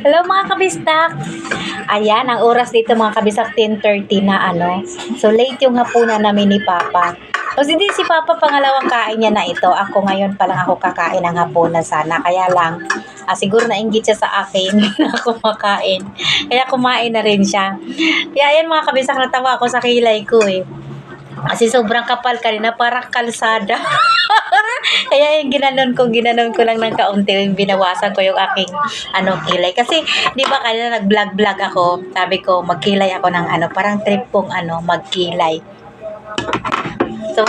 Hello mga kabistak! Ayan, ang oras dito mga kabistak, 10.30 na ano. So late yung hapunan namin ni Papa. So hindi si Papa pangalawang kain niya na ito. Ako ngayon pa lang ako kakain ng hapunan sana. Kaya lang, ah, siguro nainggit siya sa akin na ako makain. Kaya kumain na rin siya. Kaya ayan mga kabistak, natawa ako sa kilay ko eh. Kasi sobrang kapal kanina, parang kalsada. Kaya yung ginanon ko, ginanon ko lang ng kaunti, yung binawasan ko yung aking ano, kilay. Kasi, di ba kanina nag-vlog-vlog ako, sabi ko, magkilay ako ng ano, parang trip kong ano, magkilay. So,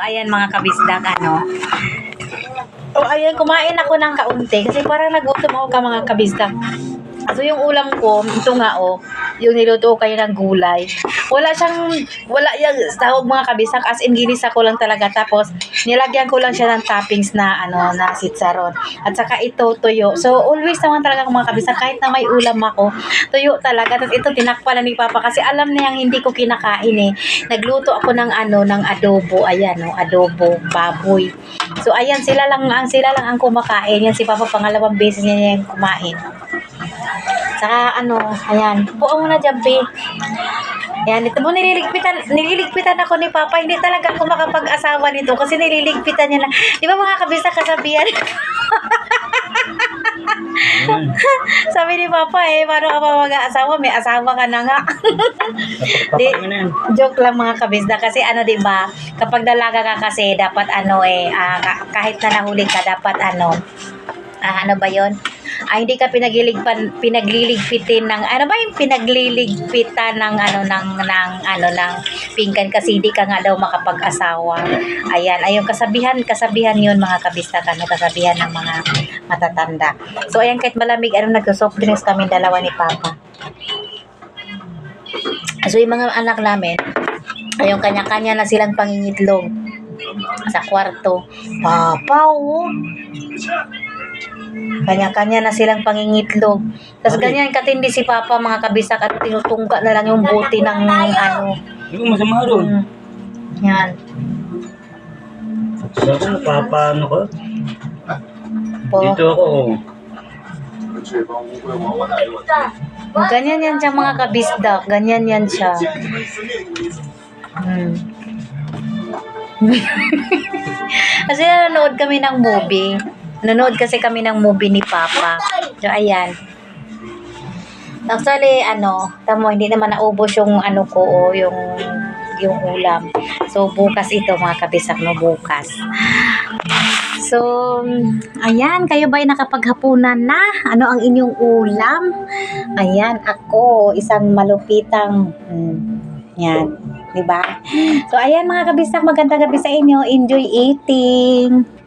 ayan mga kabisdak, ano. Oh, ayan, kumain ako ng kaunti kasi parang nagutom ako ka mga kabisdak. So, yung ulam ko, ito nga oh, yung niluto kayo ng gulay. Wala siyang, wala yung tawag mga kabisak, as in ginisa ko lang talaga. Tapos, nilagyan ko lang siya ng toppings na, ano, na sitsaron. At saka ito, tuyo. So, always naman talaga mga kabisak, kahit na may ulam ako, tuyo talaga. Tapos ito, tinakpan na ni Papa kasi alam na yung hindi ko kinakain eh. Nagluto ako ng ano, ng adobo. Ayan, oh, adobo, baboy. So, ayan, sila lang, ang sila lang ang kumakain. Yan si Papa, pangalawang beses niya yung kumain. Saka ano, ayan, buo mo na dyan, Pe. Ayan, ito mo nililigpitan, nililigpitan ako ni Papa. Hindi talaga ako makapag-asawa nito kasi nililigpitan niya na. Di ba mga kabisa kasabihan? Sabi ni Papa eh, paano ka pa mag-asawa? May asawa ka na nga. Di, joke lang mga kabisda kasi ano 'di ba kapag dalaga ka kasi dapat ano eh ka- kahit na nahuli ka dapat ano ah, ano ba 'yon ah, hindi ka pinagliligpan pinagliligpitin ng ano ba yung pinagliligpitan ng ano ng ng ano ng pinggan? Kasi hindi ka nga daw makapag-asawa. Ayan ayun kasabihan kasabihan yun mga kabisda ano kasabihan ng mga matatanda. So ayan kahit malamig ano nagso-soft drinks kami dalawa ni Papa. So, yung mga anak namin, ayun, kanya-kanya na silang pangingitlog. Sa kwarto. Papa, oh. Kanya-kanya na silang pangingitlog. Tapos Bakit? ganyan katindi si Papa, mga kabisak, at tinutungga na lang yung buti ng ano. Yung masama ron. mm, yan. Sabi ko, napapaano ko. Po. Dito ako. oh. Ganyan yan siya mga kabisdak. Ganyan yan siya. Hmm. kasi nanonood kami ng movie. Nanonood kasi kami ng movie ni Papa. So, ayan. Actually, ano, tamo, hindi naman naubos yung ano ko, o yung yung ulam. So, bukas ito, mga kabisak, no, bukas. So, ayan, kayo ba'y nakapaghapunan na? Ano ang inyong ulam? Ayan, ako, isang malupitang, hmm, yan, di ba? So, ayan mga kabisak, magandang gabi sa inyo. Enjoy eating.